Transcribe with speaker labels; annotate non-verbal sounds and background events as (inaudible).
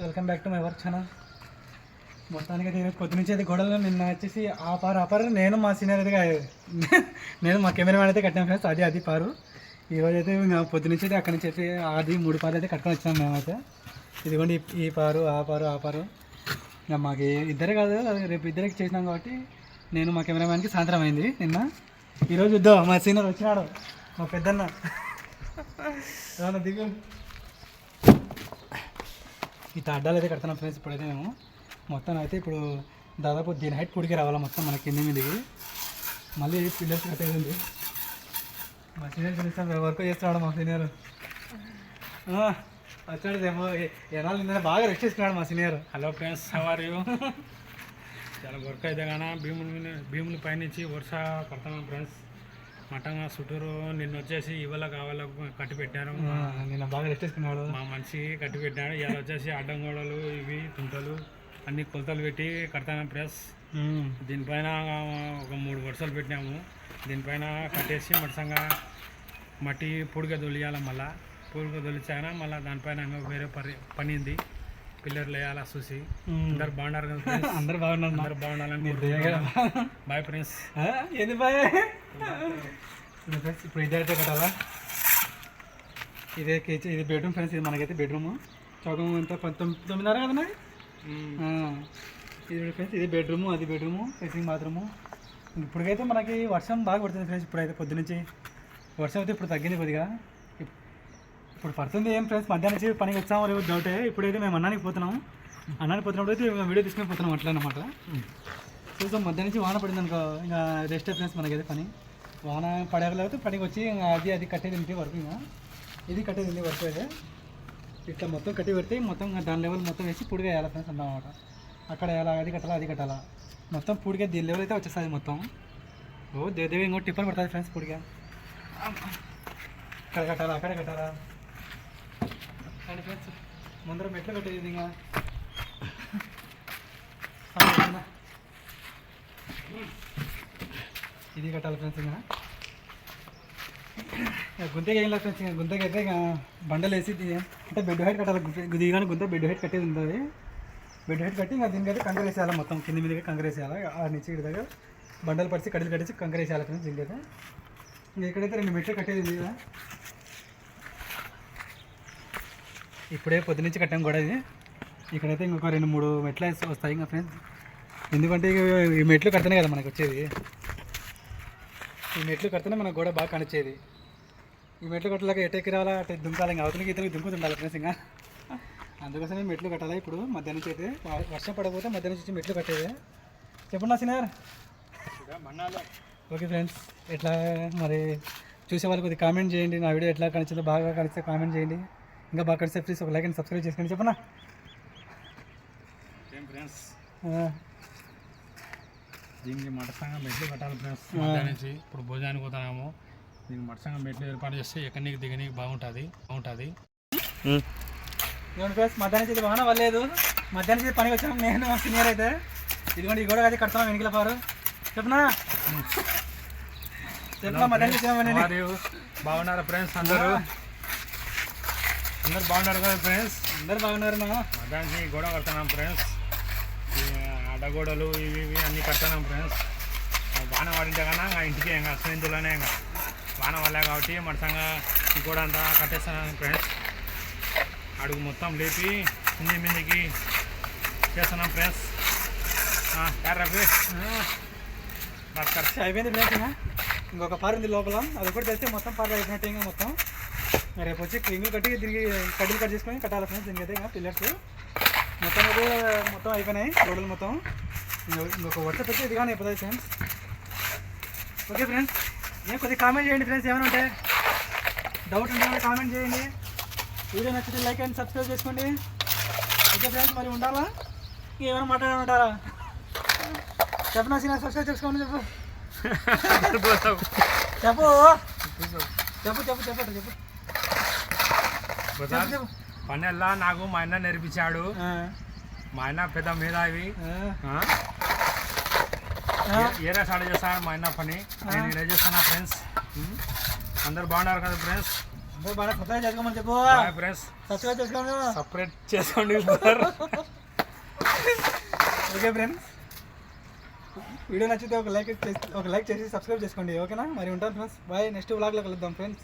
Speaker 1: Welcome back to my work channel. మొత్తానికి అయితే కొద్ది నుంచి అయితే గొడవలు నిన్న వచ్చేసి ఆ పారు ఆ పారు నేను మా సీనియర్ అయితే నేను మా కెమెరామెన్ అయితే కట్టాను ఫ్రెండ్స్ అది అది పారు. ఈరోజు అయితే ఇంకా పొద్దు నుంచి అయితే అక్కడి నుంచి అయితే అది మూడు పాలు అయితే కట్టుకొని వచ్చాము మేమైతే. ఇదిగోండి ఈ- పారు ఆ పారు ఆ పారు. ఇంకా మాకు ఇద్దరే కాదు రేపు ఇద్దరికి చేసినాం కాబట్టి నేను మా కెమెరామెన్కి సాయంత్రం అయింది నిన్న. ఈరోజు ఇద్దాం మా సీనియర్ వచ్చినాడు మా పెద్దన్న. దిగు. ఈ అడ్డాలు అయితే కడుతున్నాం ఫ్రెండ్స్ ఇప్పుడైతే మేము. మొత్తం అయితే ఇప్పుడు దాదాపు దీని హైట్ పుడికి రావాలి మొత్తం మన కింది మీదకి. మళ్ళీ పిల్లర్స్ కట్టేది ఉంది మా సీనియర్ పిలుస్తాం వర్క్ చేస్తున్నాడు మా సీనియర్. వచ్చాడు ఏమో ఎనాలు నిన్న బాగా రెస్ట్ చేసుకున్నాడు మా senior.
Speaker 2: Hello friends how are you చాలా వర్క్ అయితే కానీ భీముని భీముని పైనుంచి వరుస కడతాం ఫ్రెండ్స్ మటన్ చుట్టూరు నిన్న వచ్చేసి ఇవాళ కావాల కట్టి పెట్టారు
Speaker 1: నిన్న బాగా రెస్ట్ చేసుకున్నాడు
Speaker 2: మా మనిషి కట్టి పెట్టాడు ఇలా వచ్చేసి అడ్డం గోడలు ఇవి తుంటలు అన్ని కొలతలు పెట్టి కడతాను ప్రెస్. దీనిపైన ఒక మూడు వరుసలు పెట్టినాము. దీనిపైన కట్టేసి మటసంగా మట్టి పూడిగా దొలియాలి మళ్ళా. పూడిగా దొలిచాక మళ్ళీ దానిపైన వేరే పని పని ఉంది పిల్లర్లు వేయాలా చూసి. అందరు బాగున్నారు కదా?
Speaker 1: అందరు బాగున్నారు
Speaker 2: అందరు బాగుండాలని బాయ్ ఫ్రెండ్స్?
Speaker 1: ఏంది బాయ్? ఫ్రెండ్స్ ఇప్పుడు ఇదే అయితే కట్టాలా? ఇదే కిచెన్ ఇది బెడ్రూమ్ ఫ్రెండ్స్ ఇది మనకైతే బెడ్రూమ్ చౌకం ఎంత? పంతొమ్మిది తొమ్మిదిన్నర కదా మరి? ఇది ఫ్రెండ్స్ ఇది బెడ్రూము అది బెడ్రూము డ్రెస్సింగ్ బాత్రూము ఇప్పటికైతే మనకి వర్షం బాగా పడుతుంది ఫ్రెండ్స్ ఇప్పుడైతే పొద్దునుంచి వర్షం అయితే ఇప్పుడు తగ్గింది కొద్దిగా. ఇప్పుడు పడుతుంది ఏం ఫ్రెండ్స్ మధ్యాహ్నం నుంచి పనికి వచ్చామో లేవో డౌటే ఇప్పుడైతే మేము అన్నానికి పోతున్నాం. అన్నానికి పోతున్నప్పుడు అయితే మేము వీడియో తీసుకుని పోతున్నాం అట్లా అనమాట చూసాం మధ్యాహ్నం నుంచి వాన పడింది అనుకో ఇంకా రెస్ట్ ఫ్రెండ్స్ మనకైతే పని. వాన పడగలేకపోతే పనికి వచ్చి ఇంకా అది అది కట్టేది ఇంటి వరకు ఇంకా. ఇది కట్టేది ఉంది వరకు అయితే ఇట్లా మొత్తం కట్టి పెడితే మొత్తం దాని లెవెల్ మొత్తం వేసి పొడిగా వేయాలి ఫ్రెండ్స్ అన్నమాట. అక్కడ వేయాలా అది కట్టాలా అది కట్టాలా. మొత్తం పూడిగా దీని లెవెల్ అయితే వచ్చేస్తుంది మొత్తం. ఓ దేదేవి ఇంకో టిఫన్ పడుతుంది ఫ్రెండ్స్ పూడిగా. ఇక్కడ కట్టాలా అక్కడ కట్టాలా. అండ్ ఫ్రెండ్స్ ముందర మెట్లు కట్టేది ఇది ఇంకా ఇది కట్టాలి ఫ్రెండ్స్ ఇంకా గుంతకి ఏం లేదు ఫ్రెండ్స్ ఇంకా గుంతకి అయితే ఇక బండలు వేసి అంటే బెడ్ హైట్ కట్టాలి గుంత- దిగానే గుంత బెడ్ హైట్ కట్టేది ఉంటుంది. బెడ్ హైట్ కట్టి ఇంకా దీనికైతే కంకర వేసేయాలి మొత్తం కింద మీదకి కంకర వేసేయాలి ఆ నుంచి ఇటు దగ్గర బండలు పరిచి కడిలు కట్టేసి కంకర వేసేయాలి ఫ్రెండ్స్ దీనికైతే. ఇంకా ఇక్కడైతే రెండు మెట్లు కట్టేది కదా. ఇప్పుడే పొద్దు నుంచి కట్టాం కూడా ఇది. ఇక్కడైతే ఇంకొక రెండు మూడు మెట్లు వస్తాయి ఇంకా ఫ్రెండ్స్ ఎందుకంటే ఇక ఈ మెట్లు కడితేనే కదా మనకు వచ్చేది. ఈ మెట్లు కడితేనే మనకు గోడ బాగా కనిచేది. ఈ మెట్లు కట్టలేక ఎటెక్కి రావాలా అటు దుంకాలి ఇంకా అవతలకి ఇతరులకు దుంకుతుండాలి ఫ్రెండ్స్ ఇంకా. అందుకోసమే మెట్లు కట్టాలి ఇప్పుడు మధ్యాహ్నం నుంచి అయితే. వర్షం పడకపోతే మధ్యాహ్నం నుంచి మెట్లు కట్టేది. చెప్పండి నా సినార్ ఓకే ఫ్రెండ్స్ ఎట్లా మరి చూసే వాళ్ళు కొద్దిగా కామెంట్ చేయండి. నా వీడియో ఎట్లా కనిచిందో బాగా కనిస్తే కామెంట్ చేయండి. ఇంకా బాగా కనిస్తే ప్లీజ్ ఒక లైక్ అండ్ సబ్స్క్రైబ్ చేసుకోండి చెప్పనా?
Speaker 2: ఫ్రెండ్స్ దీనికి మటసంగా మెట్లు కట్టాలి ఫ్రెండ్స్ మధ్యాహ్నం నుంచి ఇప్పుడు భోజనానికి పోతున్నాము. దీనికి మటసంగా మెట్లు ఏర్పాటు చేస్తే ఎక్కడికి దిగనీకి బాగుంటుంది బాగుంటుంది.
Speaker 1: ఫ్రెండ్స్ మధ్యాహ్నం నుంచి వాహనం వల్లేదు మధ్యాహ్నం నుంచి పనికి వచ్చాము. నేను మా సీనియర్ అయితే. ఇదిగోండి ఈ గోడ అయితే కడతాం వెనుకల పారు. చెప్పనా? చెప్పనా మధ్యాహ్నం
Speaker 2: మరియు బాగున్నారా ఫ్రెండ్స్ అందరూ? అందరు బాగున్నారు కదా ఫ్రెండ్స్
Speaker 1: అందరు బాగున్నారు నా
Speaker 2: మధ్యాహ్నం గోడ కడుతున్నాం ఫ్రెండ్స్ ఈ అడ్డగోడలు ఇవి ఇవి అన్నీ కడుతున్నాం ఫ్రెండ్స్ వాన పడింటే కన్నా ఇంటికి ఇంకా స్నేహితులనే ఇంకా. వాన వల్ల కాబట్టి మడసంగా ఈ గోడ అంతా కట్టేస్తున్నాం ఫ్రెండ్స్ అడుగు మొత్తం లేపి కింది మీదకి చేస్తున్నాం ఫ్రెండ్స్ రఫీ బర్కర్
Speaker 1: అయిపోయింది ఇంకా. ఇంకొక పారు ఉంది లోపల. అది ఒకటి తెస్తే మొత్తం పారు అయిపోయినట్టు ఇంకా మొత్తం. రేపు వచ్చి క్లీన్లు కట్టి దీనికి కడ్డీలు కట్ చేసుకొని కట్టాలి ఫ్రెండ్స్. దీనికి అయితే ఇంకా పిల్లర్స్. మొత్తం అయితే మొత్తం అయిపోయినాయి గోడలు మొత్తం. ఇంకొక- వర్ష పెట్టి ఇది కానీ అయిపోతుంది ఫ్రెండ్స్. ఓకే ఫ్రెండ్స్ నేను కొద్దిగా కామెంట్ చేయండి ఫ్రెండ్స్ ఏమైనా ఉంటే. డౌట్ ఉంటే కామెంట్ చేయండి. వీడియో నచ్చితే లైక్ అండ్ సబ్స్క్రైబ్ చేసుకోండి. ఓకే ఫ్రెండ్స్ మరి ఉండాలా? ఏమైనా మాట్లాడమంటారా చెప్పనా సినిమా సబ్స్క్రైబ్ చేసుకోండి (laughs) చెప్పు. చెప్పు. చెప్పు చెప్పు చెప్పు చెప్పు. చెప్పు
Speaker 2: పన్నెల్లా నాకు మా అన్న నేర్పించాడు. మా అన్న పెద్ద మేధావి. ఏ- ఏరే స్టార్ట్ చేస్తాను మా అన్న పని? నేను ఇలా చేస్తున్నా ఫ్రెండ్స్ అందరు బాగున్నారు కదా ఫ్రెండ్స్ సపరేట్ చేసుకోండి
Speaker 1: ఓకే ఫ్రెండ్స్ వీడియో నచ్చితే ఒక లైక్ ఒక లైక్ చేసి సబ్స్క్రైబ్ చేసుకోండి ఓకేనా? మరి ఉంటాను ఫ్రెండ్స్ బాయ్ నెక్స్ట్ వ్లాగ్లో కలుద్దాం ఫ్రెండ్స్